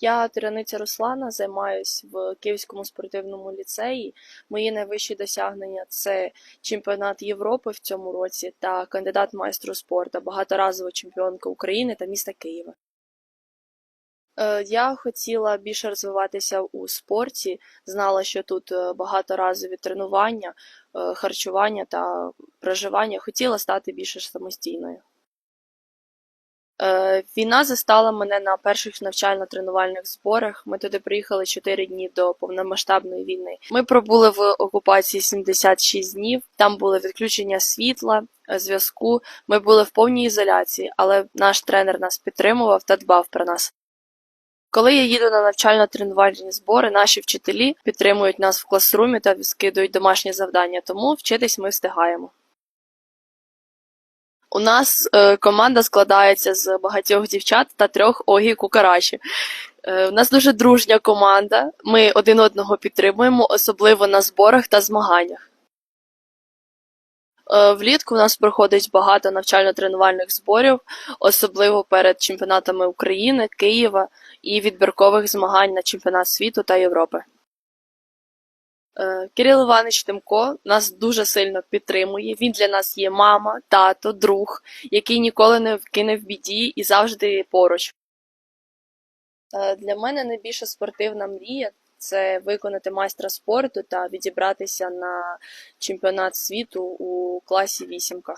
Я Тираниця Руслана, займаюсь в Київському спортивному ліцеї. Мої найвищі досягнення це чемпіонат Європи в цьому році та кандидат майстру спорту, багаторазова чемпіонка України та міста Києва. Е, Я хотіла більше розвиватися у спорті, знала, що тут е, багаторазові тренування, е, харчування та проживання. Хотіла стати більше самостійною. Е, Війна застала мене на перших навчально-тренувальних зборах. Ми туди приїхали 4 дні до повномасштабної війни. Ми пробули в окупації 76 днів. Там були відключення світла, е, зв'язку. Ми були в повній ізоляції, але наш тренер нас підтримував та дбав про нас. Коли я їду на навчально-тренувальні збори, наші вчителі підтримують нас в класрумі та скидують домашні завдання, тому вчитись ми встигаємо. У нас е, команда складається з багатьох дівчат та трьох Огі Кукараші. Е, у нас дуже дружня команда. Ми один одного підтримуємо, особливо на зборах та змаганнях. Е, влітку у нас проходить багато навчально-тренувальних зборів, особливо перед чемпіонатами України, Києва і відбіркових змагань на чемпіонат світу та Європи. Е, Кирил Іванович Тимко нас дуже сильно підтримує. Він для нас є мама, тато, друг, який ніколи не вкине в біді і завжди поруч. Е, Для мене найбільша спортивна мрія це виконати майстра спорту та відібратися на чемпіонат світу у класі вісімка.